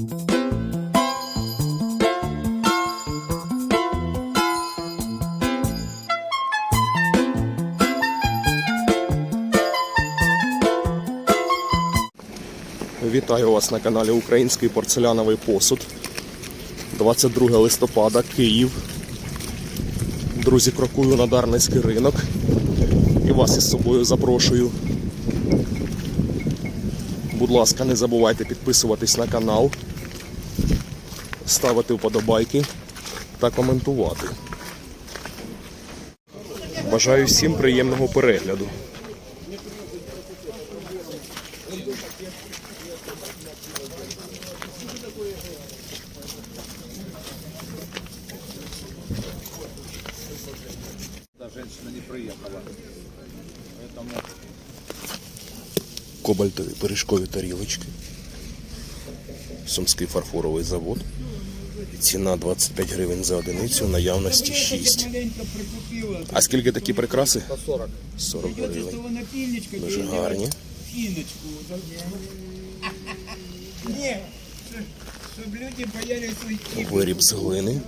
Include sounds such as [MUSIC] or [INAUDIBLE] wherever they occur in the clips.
Вітаю вас на каналі Український порцеляновий посуд. 22 листопада, Київ. Друзі, крокую на Дарницький ринок і вас із собою запрошую. Будь ласка, не забувайте підписуватись на канал, ставити вподобайки та коментувати. Бажаю всім приємного перегляду. Женщина не. Поэтому Кобальтові пиріжкові тарілочки. Сумський фарфоровий завод. Ціна 25 гривень за одиницю, наявності 6. А скільки такі прикраси? 40. 40 гривень. напильничка Дуже гарні. пиночку. Не, чтобы люди боялись уйти. Виріб з глини.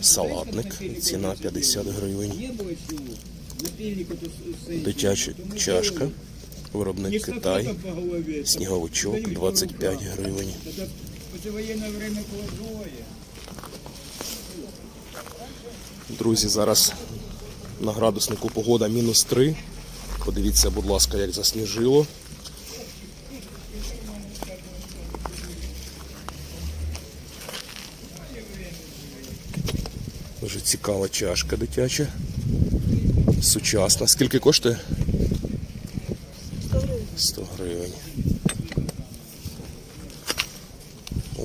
Салатник. Ціна 50 гривень. Не было чего. Напильник это стоит. Дитяча чашка. Виробник Китай. по голове. Сніговичок 25 гривень. Послевоенное время кладовое. Друзі, зараз на градуснику погода мінус 3. Подивіться, будь ласка, як засніжило. Дуже цікава чашка дитяча. Сучасна. Скільки коштує? 100 гривень.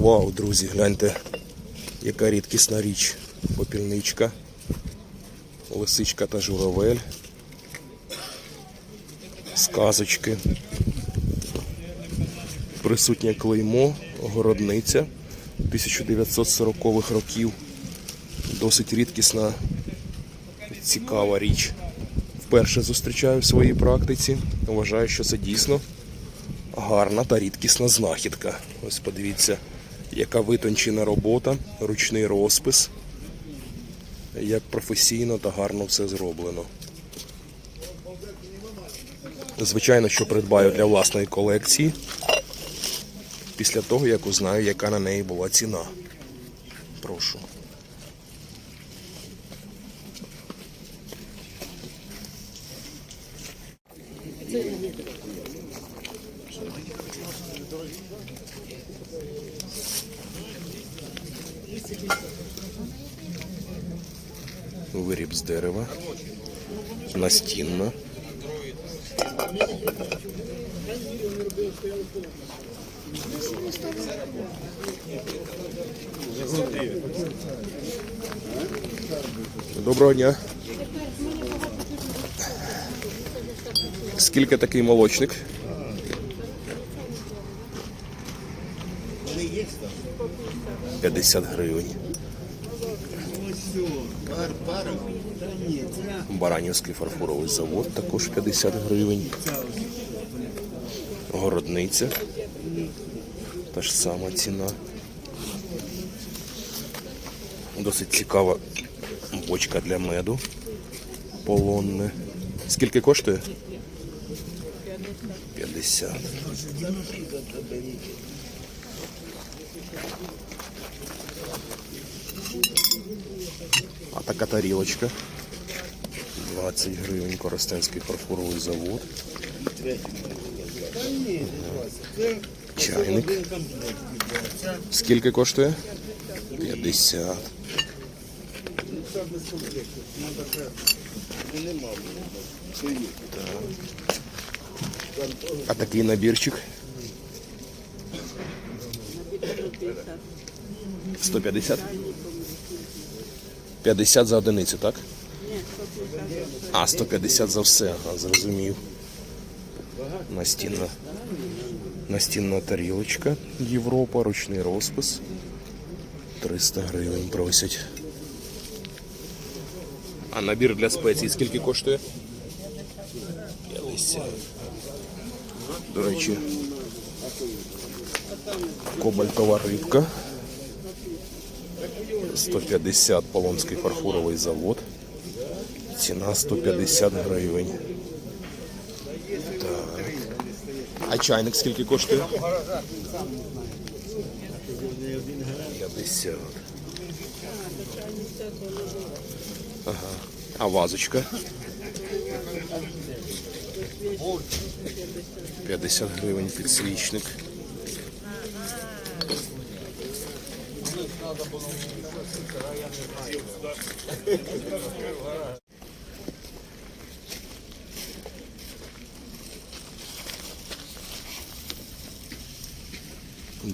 Вау, друзі, гляньте, яка рідкісна річ. Попільничка, лисичка та журавель, сказочки. Присутнє клеймо, городниця 1940-х років. Досить рідкісна, цікава річ. Вперше зустрічаю в своїй практиці. Вважаю, що це дійсно гарна та рідкісна знахідка. Ось подивіться, яка витончена робота, ручний розпис як професійно та гарно все зроблено. Звичайно, що придбаю для власної колекції після того, як узнаю, яка на неї була ціна. Прошу. Виріб з дерева. Настінна. Доброго дня. Скільки такий молочник? П'ятдесят гривень. Баранівський фарфоровий завод також 50 гривень. Городниця. Та ж сама ціна. Досить цікава бочка для меду. Полонне. Скільки коштує? 50. А така тарілочка. 20 гривень Коростенський фарфоровий завод. Чайник. Скільки коштує? 50. Так. А такий набірчик? 150? 50 за одиницю, так? А, 150 за все, зрозумів. Настінна. Настінна тарілочка Європа, ручний розпис. 300 гривень просять. А набір для спецій скільки коштує? 50. До речі, Кобальтова рибка. 150 Полонський фарфоровий завод. Ціна 150 гривень. Так. А чайник скільки коштує? 50. Ага. А вазочка? 50 гривень підсвічник.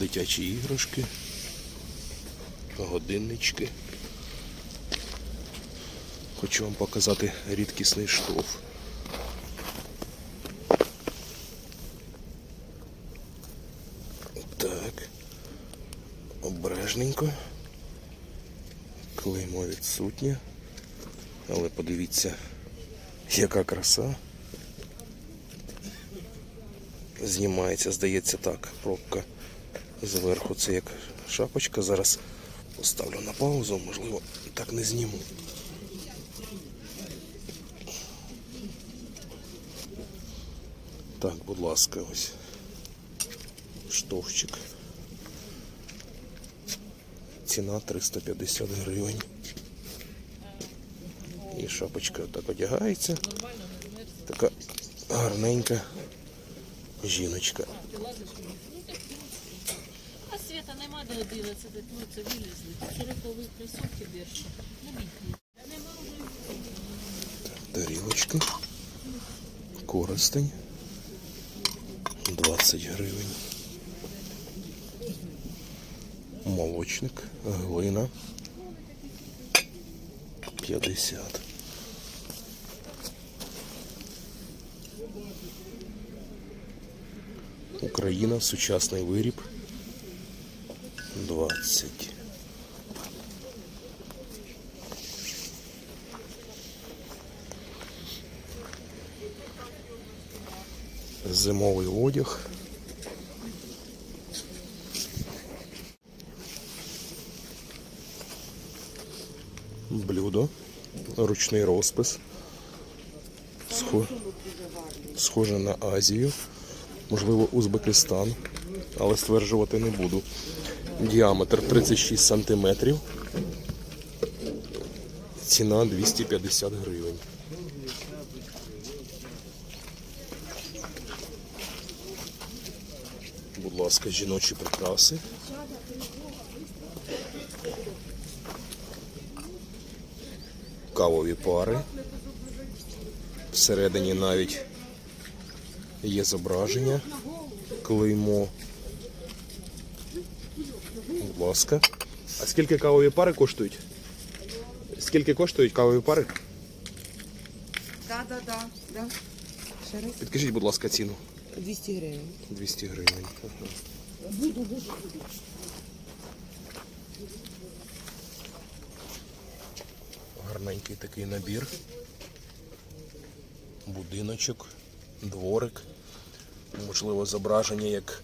Дитячі іграшки, годиннички. Хочу вам показати рідкісний штоф. Так. Обережненько. Клеймо відсутнє. Але подивіться, яка краса. Знімається, здається так, пробка зверху. Це як шапочка. Зараз поставлю на паузу, можливо, так не зніму. Так, будь ласка, ось штовчик. Ціна 350 гривень. І шапочка так одягається. Така гарненька жіночка. До 11, ну це вилізли. Широкові кросівки більше. Бідні. Тарілочки. 20 гривень. Молочник, глина. 50. Україна, сучасний виріб. 20. Зимовий одяг. Блюдо. Ручний розпис. Схоже на Азію. Можливо, Узбекистан. Але стверджувати не буду. Діаметр 36 сантиметрів. Ціна 250 гривень. Будь ласка, жіночі прикраси. Кавові пари. Всередині навіть є зображення, клеймо. Ласка. А скільки кавові пари коштують? Скільки коштують кавові пари? Да, да, да, да. Ще раз. Підкажіть, будь ласка, ціну. 200 гривень. 200 гривень. Ага. Гарненький такий набір. Будиночок, дворик. Можливо, зображення як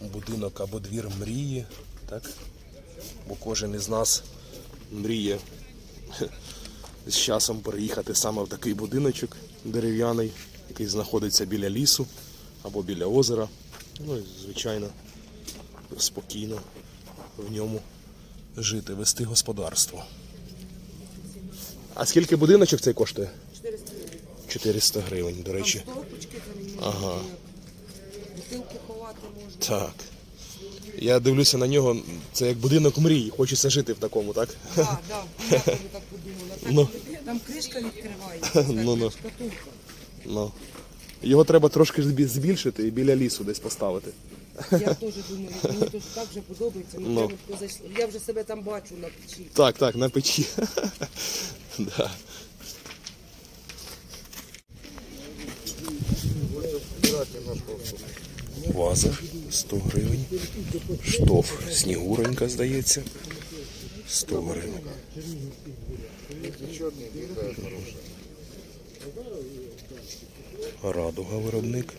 будинок або двір мрії. Так? Бо кожен із нас мріє з часом переїхати саме в такий будиночок дерев'яний, який знаходиться біля лісу або біля озера. Ну і звичайно спокійно в ньому жити, вести господарство. А скільки будиночок цей коштує? 400 гривень. 400 гривень, до речі. Стовпочки. Ага. Бутилки ховати можна. Так. Я дивлюся на нього, це як будинок мрії. Хочеться жити в такому, так? Так, да, я [LAUGHS] теж так подумала. Так, Ну. Там кришка відкривається. [LAUGHS] Ну, ну. Шкатулка. Ну. Його треба трошки збільшити і біля лісу десь поставити. Я [LAUGHS] теж думаю, мені теж так вже подобається. Ну. Я вже себе там бачу на печі. Так, так, на печі. да. Ваза 100 гривень. Штоф Снігуренька, здається. 100 гривень. Радуга виробник.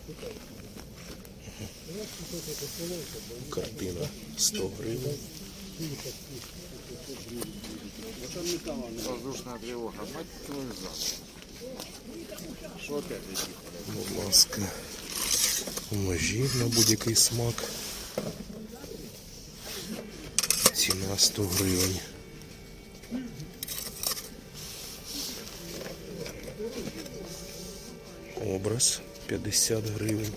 Картина 100 гривень. Воздушная тревога. Мать твою? Будь ласка. Ножі на будь-який смак. Ціна 100 гривень. Образ 50 гривень.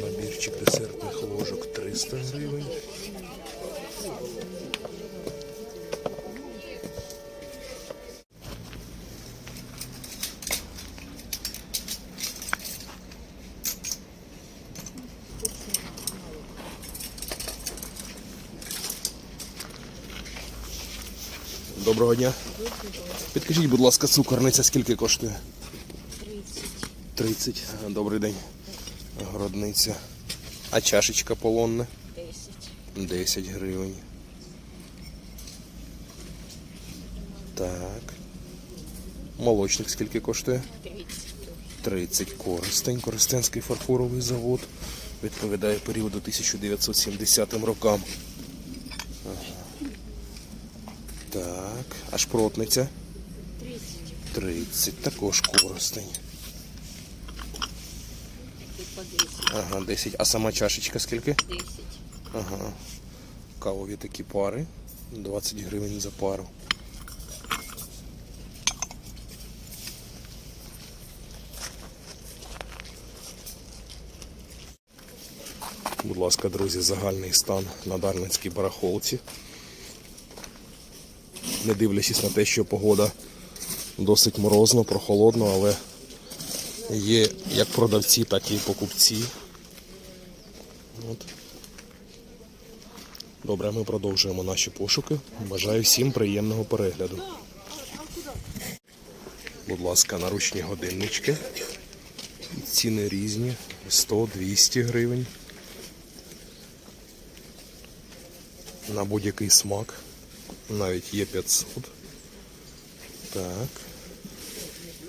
Набірчик десертних ложок 300 гривень. Доброго дня. Підкажіть, будь ласка, цукорниця скільки коштує? 30. 30. Добрий день. Городниця. А чашечка полонна? 10. 10 гривень. Так. Молочник скільки коштує? 30. 30 користень. Користенський фарфоровий завод. Відповідає періоду 1970 рокам. Так, а шпротниця? 30. 30, також коростень. Ага, 10. А сама чашечка скільки? 10. Ага. Кавові такі пари. 20 гривень за пару. Будь ласка, друзі, загальний стан на Дарницькій барахолці не дивлячись на те, що погода досить морозно, прохолодно, але є як продавці, так і покупці. От. Добре, ми продовжуємо наші пошуки. Бажаю всім приємного перегляду. Будь ласка, наручні годиннички. Ціни різні. 100-200 гривень. На будь-який смак. Навіть є 500. Так.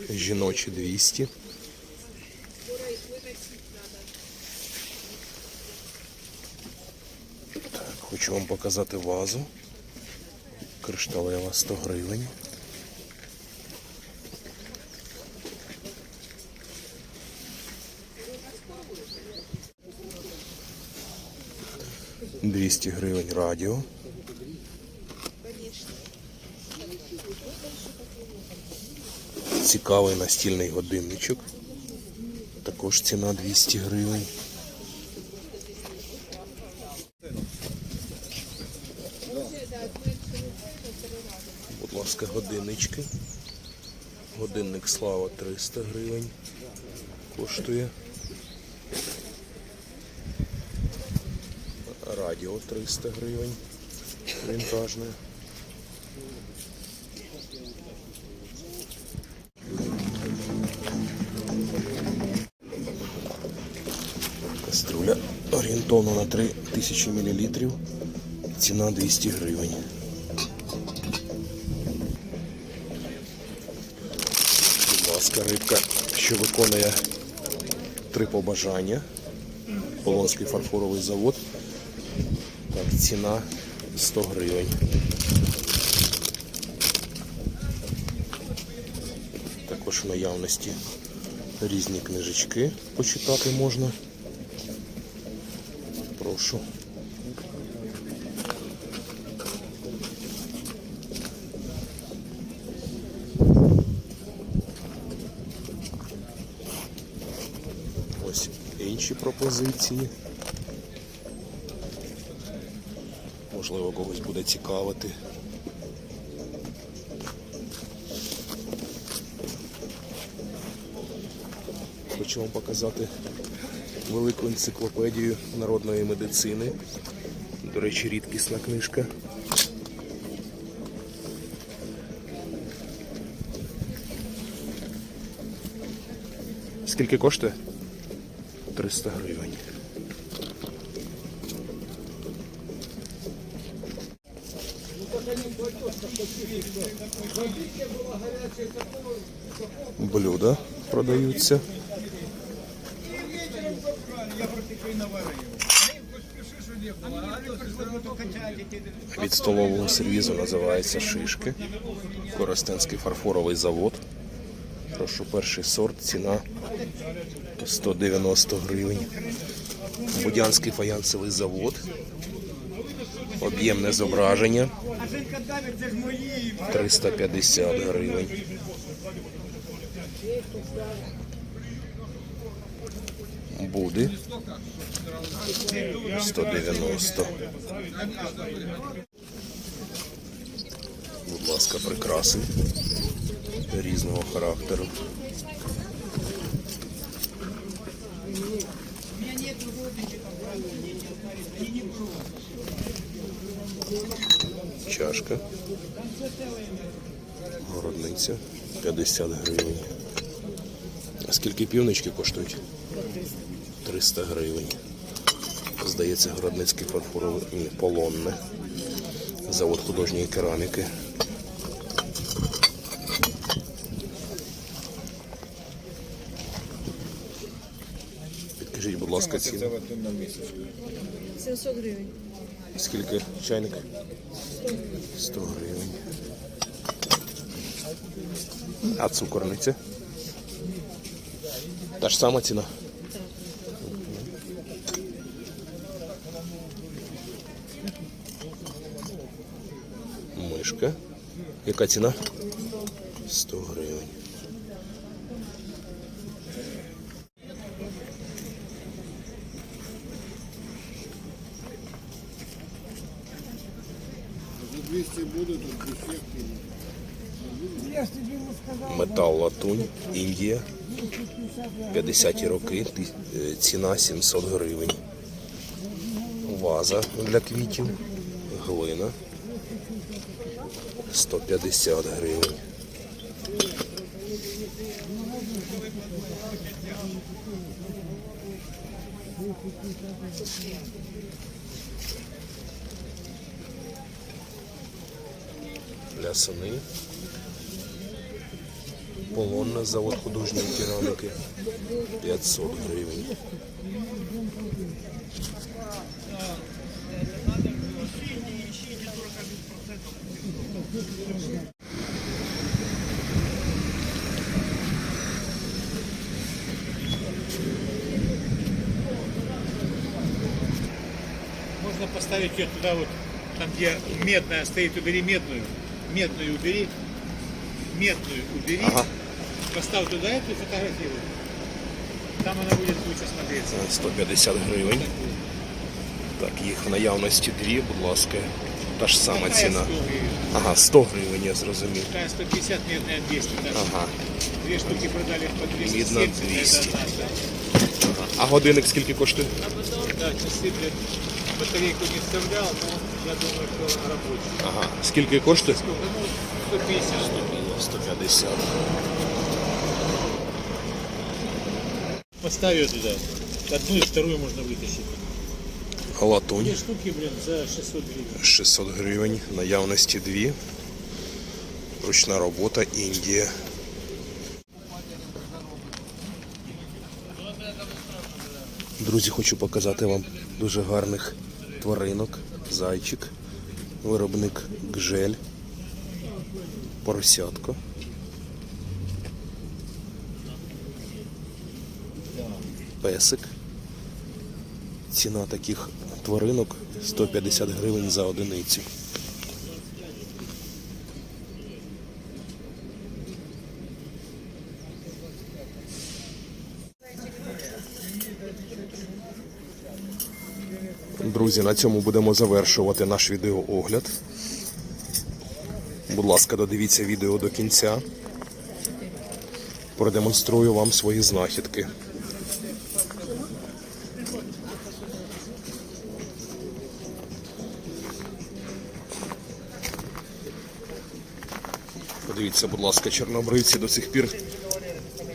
Жіночі 200. Так, хочу вам показати вазу. Кришталева 100 гривень. Двісті гривень радіо. Цікавий настільний годинничок. Також ціна 200 гривень. Будь ласка, годиннички. Годинник Слава 300 гривень. Коштує. Радіо 300 гривень. Вінтажне. Орієнтовно на 3000 мл. Ціна 200 гривень. Будь ласка, рибка, що виконує три побажання. Полонський фарфоровий завод. Так, ціна 100 гривень. Також в наявності різні книжечки почитати можна. Прошу. Ось інші пропозиції. Можливо, когось буде цікавити. Хочу вам показати велику енциклопедію народної медицини. До речі, рідкісна книжка. Скільки коштує? 300 гривень. Блюда продаються. Від столового сервізу називається шишки. Коростенський фарфоровий завод. Прошу перший сорт, ціна 190 гривень. Будянський фаянсовий завод. Об'ємне зображення А Женька Давид, це ж мої. 350 гривень. Буди 190. Будь ласка, прикраси різного характеру. Чашка. Городниця 50 гривень. А скільки півнички коштують? 300 гривень. Здається, Городницький фарфоровий ні, полонне. Завод художньої кераміки. Підкажіть, будь ласка, ціну. 700 гривень. Скільки чайник? 100 гривень. А цукорниця? Та ж сама ціна. Яка ціна? 100 гривень. За 200 будут, а. Метал латунь, Індія. 50-ті роки, е, ціна 700 гривень. Ваза для квітів, глина 150 гривень. Лясани. Полонна завод художньої кераміки 500 гривень. поставить ее туда вот, там где медная стоит, убери медную. Медную убери. Медную убери. Ага. Поставь туда эту и фотографируй. Там она будет лучше смотреться. Це 150 гривень. Так, їх в наявності дві, будь ласка. Та ж сама Такая ціна. 100 гривен. Ага, 100 гривень, я зрозумів. Такая 150, медная 200. Так. Ага. Две штуки продали по 270. Медная это 200. одна, да. А годинник скільки коштує? Да, часы, блядь, Батарейку не вставлял, но я думаю, что рабочий. Ага. Скільки коштує? Сколько? Ну, 150. 150. Поставь ее туда. Одну и вторую можно вытащить. Латунь Две штуки, блин, за 600 гривен. 600 гривень, наявності дві. Ручна робота Індія. Друзі, хочу показати вам дуже гарних тваринок. Зайчик, виробник гжель, поросятко. Песик. Ціна таких тваринок 150 гривень за одиницю. Друзі, на цьому будемо завершувати наш відеоогляд. Будь ласка, додивіться відео до кінця. Продемонструю вам свої знахідки. Подивіться, будь ласка, чорнобривці до сих пір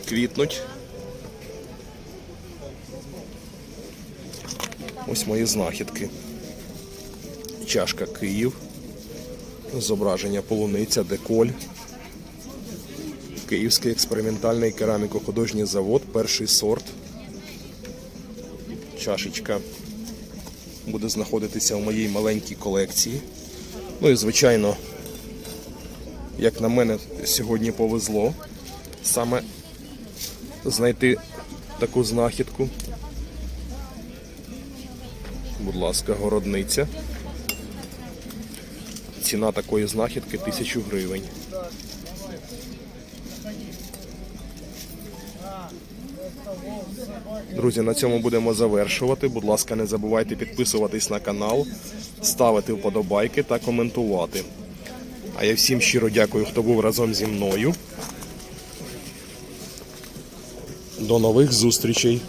квітнуть. Ось мої знахідки. Чашка Київ. Зображення полуниця, деколь. Київський експериментальний кераміко-художній завод, перший сорт. Чашечка буде знаходитися в моїй маленькій колекції. Ну і звичайно, як на мене, сьогодні повезло саме знайти таку знахідку. Будь ласка, городниця. Ціна такої знахідки 1000 гривень. Друзі, на цьому будемо завершувати. Будь ласка, не забувайте підписуватись на канал, ставити вподобайки та коментувати. А я всім щиро дякую, хто був разом зі мною. До нових зустрічей!